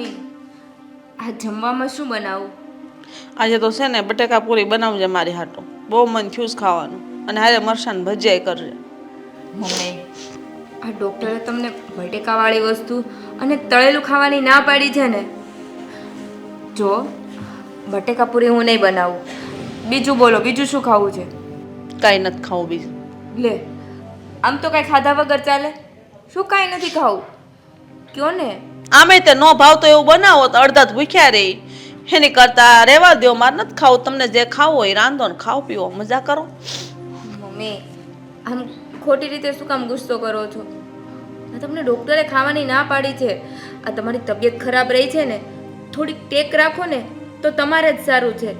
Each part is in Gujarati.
મમ્મી આ જમવામાં શું બનાવું? આજે તો છે ને બટેકા પૂરી બનાવજે મારી હાટો. બહુ મન થયું ખાવાનું. અને હારે મરસાન ભજીયાય કરજે મમ્મી આ ડૉક્ટરે તમને બટેકાવાળી વસ્તુ અને તળેલું ખાવાની ના પાડી છે ને? જો બટેકા પૂરી હું નહીં બનાવું. બીજું બોલો બીજું શું ખાવું છે? કાંઈ નથી ખાવું બીજું. લે આમ તો કાંઈ ખાધા વગર ચાલે? શું કાંઈ નથી ખાવું? કયો ને? આમે તે નો ભાવતો એવું બનાવો તો અડધા જ ભૂખ્યા રહી એની કરતા રહેવા દ્યો મારે નથી ખાવું. તમને જે ખાવું હોય એ રાંધો ને ખાવ પીવો મજા કરો. મમ્મી આમ ખોટી રીતે શું કામ ગુસ્સો કરો છો? આ તમને ડૉક્ટરે ખાવાની ના પાડી છે. આ તમારી તબિયત ખરાબ રહી છે ને થોડીક ટેક રાખો ને તો તમારે જ સારું છે.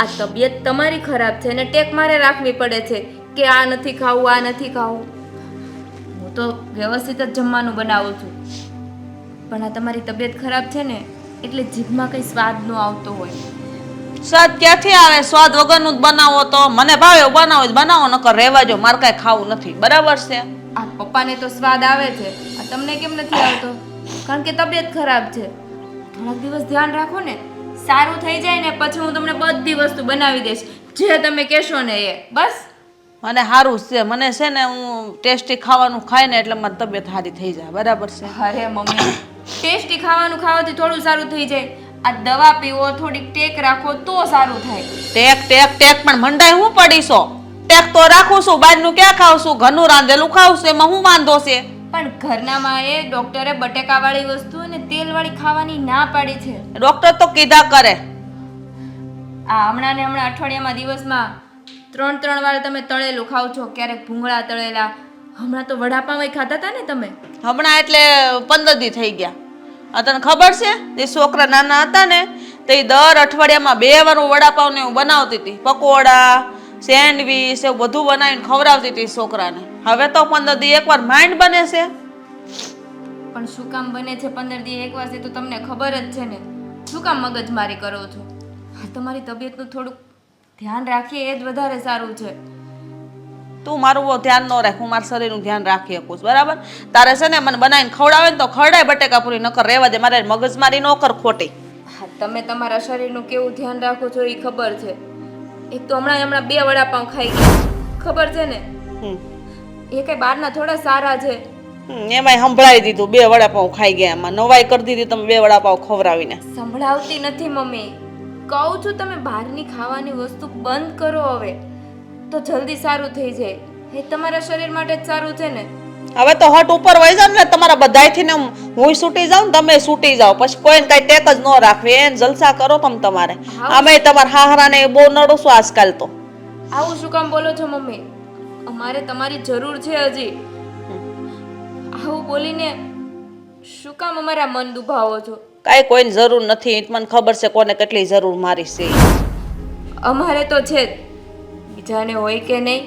આ તબિયત તમારી ખરાબ છે ને ટેક મારે રાખવી પડે છે કે આ નથી ખાવું આ નથી ખાવું. હું તો વ્યવસ્થિત જ જમવાનું બનાવું છું. પણ આ તમારી તબિયત ખરાબ છે ને એટલે જીભમાં કંઈ સ્વાદ ન આવતો હોય. સ્વાદ ક્યાંથી આવે? સ્વાદ વગરનું જ બનાવો તો. મને ભાવે બનાવો જ બનાવો નકર રહેવા જો મારે કાંઈ ખાવું નથી. બરાબર છે? આ પપ્પાને તો સ્વાદ આવે છે. આ તમને કેમ નથી આવતો? કારણ કે તબિયત ખરાબ છે. થોડાક દિવસ ધ્યાન રાખો ને. સારું થઈ જાય ને પછી હું તમને બધી વસ્તુ બનાવી દઈશ. જે તમે કહેશો ને એ. બસ. મને સારું છે. મને છે ને હું ટેસ્ટી ખાવાનું ખાય ને એટલે મારી તબિયત સારી થઈ જાય. બરાબર છે? અરે મમ્મી. ટેસ્ટી ખાવાનું ખાવાથી થોડું સારું થઈ જાય. આ દવા પીવો થોડીક ટેક રાખો તો સારું થાય. ટેક ટેક ટેક પણ મંડાઈ હું પડીશો ટેક તો રાખું છું બહારનું ક્યાં ખાવ છું? ઘરનું રાંધેલું ખાવ છું એમાં હું વાંધો છે? પણ ઘરનામાં એ ડૉક્ટરે બટેકાવાળી વસ્તુ અને તેલવાળી ખાવાની ના પાડી છે. ડોક્ટર તો કીધા કરે. આ હમણાં ને હમણાં અઠવાડિયામાં દિવસમાં ત્રણ ત્રણ વાર તમે તળેલું ખાવ છો ક્યારેક ભૂંગળા તળેલા હમણાં તો વડાપાવ ખાતા હતા ને તમે? હમણાં એટલે પંદર દી થઈ ગયા. આ તને ખબર છે? તે છોકરા નાના હતા ને તે દર અઠવાડિયામાં બે વાર હું વડાપાવ ને હું બનાવતી હતી. પકોડા સેન્ડવીચ એવું બધું બનાવીને ખવડાવતી હતી છોકરાને. હવે તો પંદર દી એકવાર માઇન્ડ બને છે. પણ શું કામ બને છે પંદર દી એક વાસે તો તમને ખબર જ છે ને. શું કામ મગજમારી કરો છો? તમારી તબિયતનું થોડુંક ધ્યાન રાખીએ એ જ વધારે સારું છે. તું મારું ધ્યાન ન રાખ હું મારા શરીરનું ધ્યાન રાખી શકું છું બરાબર? તારે છે ને મને બનાવીને ખવડાવે ને તો ખવડાય બટેકા પૂરી નકર રહેવા દે મારે મગજમારી ન કર ખોટી. તમે તમારા શરીરનું કેવું ધ્યાન રાખો છો એ ખબર છે. એક તો હમણાં હમણાં બે વડાપાઉં ખાઈ ગયા ખબર છે ને. એ કઈ બહારના થોડા સારા છે. એમાંય સંભળાવી દીધું બે વડાપાઉં ખાઈ ગયા એમાં નવાઈ કરી દીધી તમે બે વડાપાઉં ખવડાવીને. સંભળાવતી નથી મમ્મી. કહું છું તમે બહારની ખાવાની વસ્તુ બંધ કરો હવે. તો જલ્દી સારું થઈ જાય. એ તમારા શરીર માટે જ સારું છે ને? હવે તો હટ ઉપર વહી જાવ ને તમારા બધાયથી ને હું છૂટી જાઉં ને તમે છૂટી જાઓ. પછી કોઈને કઈ ટેક જ ન રાખવી એને જલસા કરો તમે તમારે. અમે તમારા હાહરાને બહુ નડો છો આજકાલ તો. આવું શું કામ બોલો છો મમ્મી? અમારે તમારી જરૂર છે હજી. આવું બોલીને શું કામ અમારા મન દુભાવો છો? કાંઈ કોઈને જરૂર નથી. મને ખબર છે કોને કેટલી જરૂર મારી છે અમારે તો છે જ. બીજાને હોય કે નહીં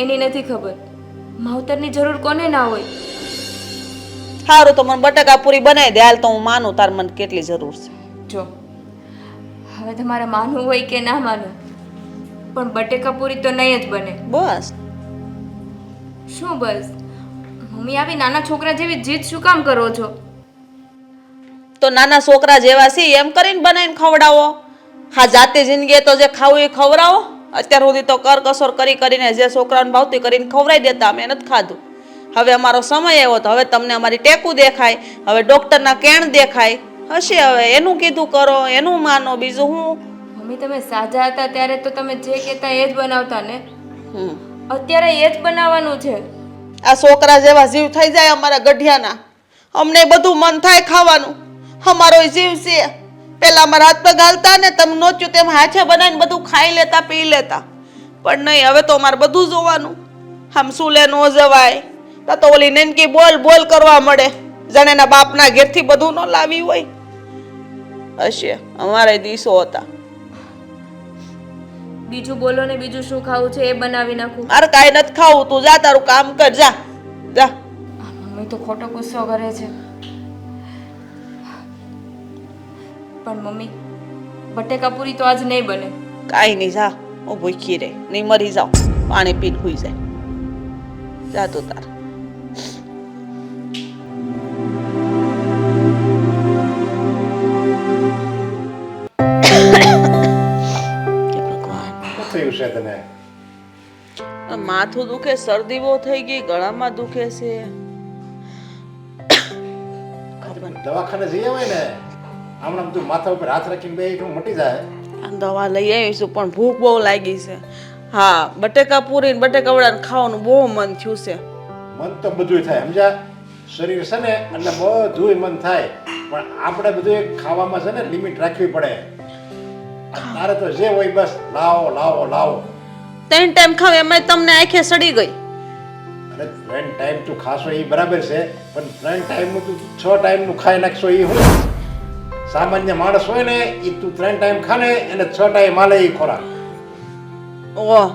એની નથી ખબર. માવતરની જરૂર કોને ના હોય? સારું તો મને બટાકા પૂરી બનાવી દે હાલ તો હું માનું તાર મને કેટલી જરૂર છે. જો હવે તમારે માનવું હોય કે ના માનવું પણ બટેકા પૂરી તો નહીં જ બને. બસ. શું બસ? મમ્મી આવી નાના છોકરા જેવી જીત શું કામ કરો છો? તો નાના છોકરા જેવા છે એમ કરીને બનાવીને ખવડાવો. હા જાતે જિંદગી તો જે ખાવું એ ખવડાવો. અત્યાર સુધી તો કર કસોર કરી કરીને જે છોકરાઓને ભાવતી કરીને ખવડાવી દેતા અમે નથી ખાધું. હવે અમારો સમય આવ્યો તો હવે તમને અમારી ટેકું દેખાય હવે ડૉક્ટરના કેણ દેખાય. હશે હવે એનું કીધું કરો એનું માનો બીજું હું? મમ્મી તમે સાજા હતા ત્યારે તો તમે જે કહેતા એ જ બનાવતા ને. અત્યારે એ જ બનાવવાનું છે. આ છોકરા જેવા જીવ થઈ જાય અમારા ગઢિયાના. અમને બધું મન થાય ખાવાનું. અમારો જીવ છે. પેલા અમારા હાથ પગ હાલતા ને તમે નોચ્યું તેમ હાથે બનાવીને બધું ખાઈ લેતા પી લેતા. પણ નહીં હવે તો અમારે બધું જોવાનું. આમ સુલે નો જવાય? તા તો ઓલી નેનકી બોલ બોલ કરવા મળે. જાણે એના બાપના ઘેરથી બધું ન લાવી હોય. હશે અમારે દિવસો હતા. બીજું બોલો ને બીજું શું ખાવું છે એ બનાવી નાખું. મારે કાંઈ નથી ખાવું તું જા તારું કામ કર જા જા. મમ્મી તો ખોટો ગુસ્સો કરે છે. પણ મમ્મી બટેકા પૂરી તો આજ નહીં બને. કાઈ નહીં જા હું ભૂખી રે નહીં મરી જાઉં. પાણી પીને હુઈ જાય. જા તો તાર. માથું દુખે શરદી બહુ થઈ ગઈ ગળામાં દુખે છે. દવાખાને જઈ આવે ને? હમણાં તું માથા ઉપર હાથ રાખીને બે એટલું મટી જાય. આ દવા લઈ આવીશું પણ ભૂખ બહુ લાગી છે. હા બટેકા પૂરી ને બટેકા વડા ખાવાનું બહુ મન થયું છે. મન તો બધું થાય સમજ્યા? શરીર છે ને એટલે બધું મન થાય. પણ આપણે બધું ખાવામાં છે ને લિમિટ રાખવી પડે. તારે તો જે હોય બસ લાવો લાવો લાવો. ત્રણ ટાઈમ ખાવ એમાં તમને આંખે સડી ગઈ. અને ત્રણ ટાઈમ તું ખાશો એ બરાબર છે પણ ત્રણ ટાઈમનું તું છ ટાઈમનું ખાઈ નાખશો એ હું? સામાન્ય માણસ હોય ને એ તું ત્રણ ટાઈમ ખાને અને છ ટાઈમ હાલે એ ખોરાક. ઓહ.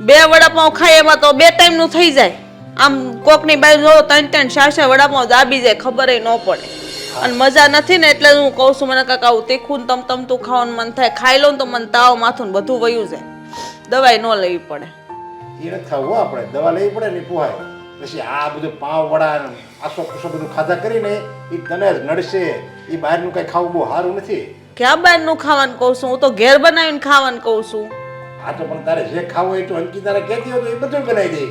બે વડાપાઉં ખાય એમાં તો બે ટાઈમનું થઈ જાય. આમ કોકની બાજુ જો ત્રણ ત્રણ ચાર ચાર વડાપાઉં દાબી જાય ખબર ન પડે. અને મજા નથી ને એટલે હું કહું છું મને કાકા આવું તીખું તમ તમ તું ખાવાનું મન થાય. ખાઈ લઉં ને તો મને તાવ માથું ને બધું વયું જાય. દવાઈ ન લેવી પડે. એ નથી થવું આપણે. દવા લેવી પડે ને પોહાય. પછી આ બધું પાવ વડા આસો કુસો બધું ખાધા કરીને એ તને જ નડશે. એ બહારનું કઈ ખાવું બહુ સારું નથી. ક્યાં બહારનું ખાવાનું કહું છું? હું તો ઘેર બનાવીને ખાવાનું કહું છું. આ તો પણ તારે જે ખાવું હોય તો અંકિતાને કહેતી હોય તો એ બધું બનાવી દે.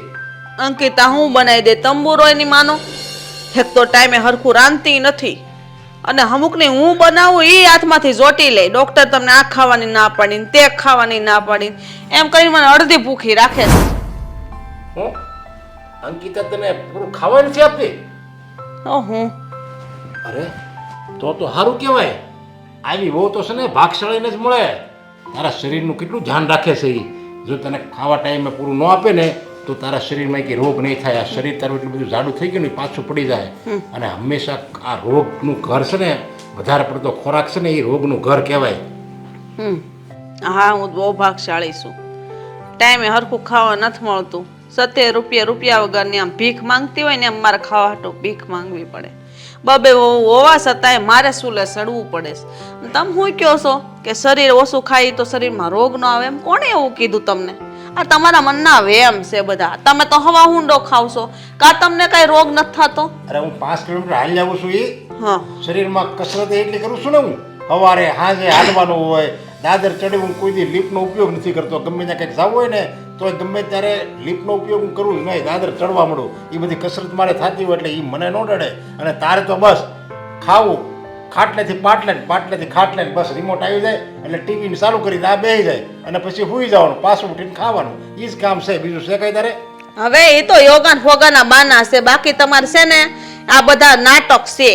અંકિતા હું બનાવી દે તંબુરો એની માનો. એક તો ટાઈમે હરખું રાંધતી નથી. અને અમુકને હું બનાવું એ હાથમાંથી જોટી લે. ડોક્ટર તમને આ ખાવાની ના પાડી તે ખાવાની ના પાડી એમ કરીને મને અડધી ભૂખી રાખે છે. હું? અંકિતા તને પૂરું ખાવાનું છે આપતી હું? અરે તો તો સારું કહેવાય. આવી બહુ તો છે ને ભાગશાળીને જ મળે. તારા શરીરનું કેટલું ધ્યાન રાખે છે એ જો તને ખાવા ટાઈમે પૂરું ન આપે ને તો તારા શરીરમાં કે રોગ નહીં થાય. આ શરીર તારું એટલું બધું જાડું થઈ ગયું ને પાછું પડી જાય. અને હંમેશા આ રોગનું ઘર છે ને વધારે પડતો ખોરાક છે ને એ રોગનું ઘર કહેવાય. હા હું બહુ ભાગશાળી છું. ટાઈમે હરખું ખાવા નથી મળતું. સત્તેર રૂપિયા રૂપિયા વગરની આમ ભીખ માંગતી હોય ને આમ મારે ખાવા હાટું ભીખ માંગવી પડે. બબે હોવા છતાંય મારે સુલે સડવું પડે છે. તમે શું કહો છો કે શરીર ઓછું ખાય તો શરીરમાં રોગ ન આવે? એમ કોણે એવું કીધું તમને? આ તમારા મનના વેમ છે બધા. તમે તો હવા હુંડો ખાવશો કા તમને કઈ રોગ નથી થતો? અરે હું પાંચ કિલોમીટર હાલી આવું છું એ હા. શરીરમાં કસરત એટલી કરું છું ને હું. સવારે સાંજે હાલવાનું હોય દાદર ચડી હું કોઈ દી લિફ્ટનો ઉપયોગ નથી કરતો. ગમે ત્યાં કંઈક જવું હોય ને તો ગમે ત્યારે લિફ્ટનો ઉપયોગ હું કરું નહીં દાદર ચડવા મળું એ બધી કસરત મારે થતી હોય એટલે એ મને ન ડડે અને તારે તો બસ ખાવું, ખાટલેથી પાટલે પાટલેથી ખાટલે બસ રિમોટ આવી જાય એટલે ટીવીને ચાલુ કરી આ બેસી જાય. અને પછી હુઈ જવાનું, પાછું ઉઠીને ખાવાનું. એ જ કામ છે, બીજું છે કઈ તારે? હવે એ તો યોગાન ફોગાના બાના છે, બાકી તમારે છે ને આ બધા નાટક છે.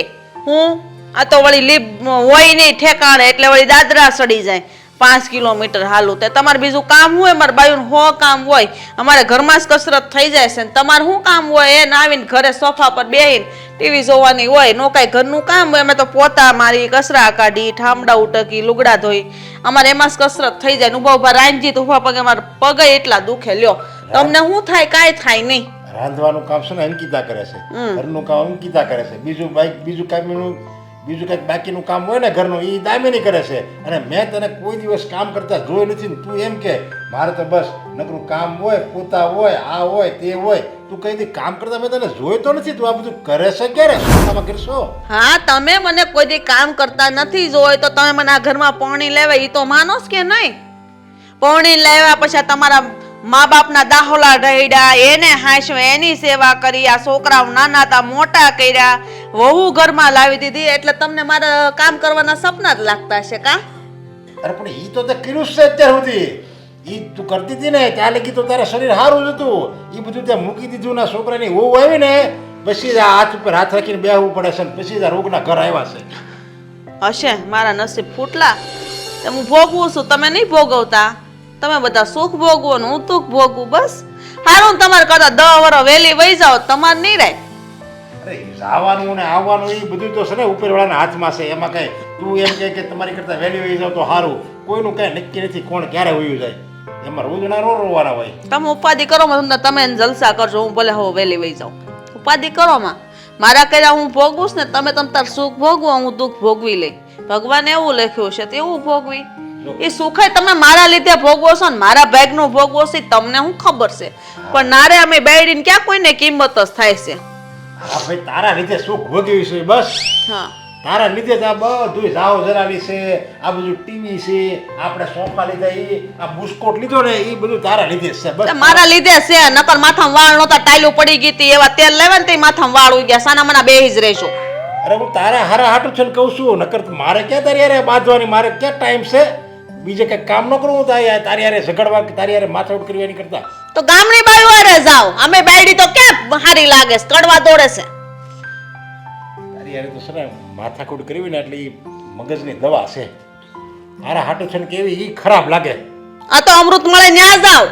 હું, આ તો વળી લીપ, હોય નહીં ઠેકાણે, એટલે વળી દાદરા સડી જાય. પાંચ કિલોમીટર હાલું. તે તમારે બીજું કામ હોય મારે બાયુનું હો કામ હોય અમારે ઘરમાં જ કસરત થઈ જાય છે ને તમારે શું કામ હોય એને આવીને ઘરે સોફા પર બેહીને ટીવી જોવાની હોય નો કાંઈ ઘરનું કામ હોય અમે તો પોતા મારી કસરા કાઢી ઠામડા ઉટકી લુગડા ધોઈ અમારે એમાં જ કસરત થઈ જાય ને ઊભા ઊભા રાંધી તો ઊભા પગે અમારે પગે એટલા દુખે. લ્યો તમને શું થાય કાંઈ થાય નહીં. રાંધવાનું કામ છે ને અંકિતા કરે છે. ઘરનું કામ અંકિતા કરે છે. બીજું બાઈક બીજું કામનું બીજું કંઈક બાકીનું કામ હોય ને ઘરનું એ દામિની કરે છે. અને મેં તને કોઈ દિવસ કામ કરતા જોયું નથી ને તું એમ કે, મારે તો બસ નકરું કામ હોય, પોતા હોય, આ હોય, તે હોય. તું કઈ દી કામ કરતા, મેં તને જોઈતો નથી, તું આ બધું કરે છે ક્યારે? શું કરશો? હા, તમે મને કોઈ દી કામ કરતા નથી જોયો તો તમે મને આ ઘરમાં પાણી લેવા એ તો માનો કે નહીં? પાણી લેવા પછી તમારા મા બાપના દાહોલા ઢળ્યા એને હાંસવે એની સેવા કરી આ છોકરાઓ નાના હતા મોટા કર્યા. વહુ ઘરમાં લાવી દીધી એટલે તમને મારા કામ કરવાના સપના જ લાગતા છે કા? અરે પણ એ તો તે કર્યું છે અત્યાર સુધી. એ તું કરતી હતી ને ત્યાં લગી તો તારા શરીર સારું જ હતું. એ બધું ત્યાં મૂકી દીધું ના છોકરાની વહુ આવી ને પછી આ હાથ ઉપર હાથ રાખીને બેહવું પડે છે પછી આ રોગના ઘર આવ્યા છે. હશે મારા નસીબ ફૂટલા. હું ભોગવું છું તમે નહીં ભોગવતા. તમે બધા સુખ ભોગવો ને હું દુઃખ ભોગવું બસ. હારું તમારે કરતા દસ વર્ષ વહેલી વહી જાઓ તમારે નહીં રહે અરે જવાનું ને આવવાનું એ બધું તો છે ને ઉપરવાળાના હાથમાં છે. એમાં કઈ તું એમ કહે કે તમારી કરતા વહેલી વહી જાવ તો સારું કોઈનું કઈ નક્કી નથી કોણ ક્યારે વયું જાય. એમાં રોજના રો રોવાના હોય. તમે ઉપાધિ કરો તમને તમે જલસા કરજો હું ભલે હો વહેલી વહી જાઉં. ઉપાધિ કરો માં. મારા કર્યા હું ભોગવું છું ને તમે તમ તાર સુખ ભોગવો હું દુઃખ ભોગવી લઈ. ભગવાન એવું લખ્યું છે તેવું ભોગવી. એ સુખાય તમે મારા લીધે ભોગવો છો ને મારા ભાગનું ભોગવો છે તમને હું ખબર છે. પણ નારે અમે બેડીને ક્યાં કોઈને કિંમત જ થાય છે? હા ભાઈ તારા લીધે સુખ ભોગવ્યું છે બસ. હા. તારા લીધે જ આ બધું જાઓ જરાવી છે આ બધું ટીવી છે આપણે સોફા લીધા એ આ બુસ્કોટ લીધો ને એ બધું તારા લીધે છે બસ. મારા લીધે છે નકર માથામાં વાળ નહોતા ટાઈલું પડી ગઈ હતી એવા તેલ લેવા ને તે માથામાં વાળ ઉઈ ગયા સાના મના બેહી જ રહેશું. અરે હું તારા હારા હાટું છે ને કહું છું નકર મારે ક્યાં તારી બાંધવાની મારે ક્યાં ટાઈમ છે? બીજે કંઈ કામ ન કરવું થાય તારી યારે ઝઘડવા કે તારી યારે માથાઉટ કરવાની એની કરતા. તો ગામની બાઈ વારે જાવ અમે બાયડી તો ક્યાં હારી લાગે છે? કડવા દોડે છે. તારી યારે તો સર માથાકૂટ કરવી ને એટલે ઈ મગજની દવા છે. હારા હાટુ છે ને કેવી ઈ ખરાબ લાગે. આ તો અમૃત મળે ન્યા જાવ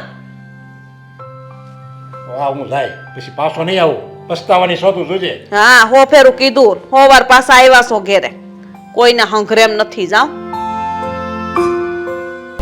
વા હું જાય પછી પાછો નહીં આવું. પસ્તાવાની સોતું જોજે. હા હો ફેરું કીધું. હો વાર પાછા આવ્યા છો ઘેરે. કોઈને હંઘરેમ નથી જાવ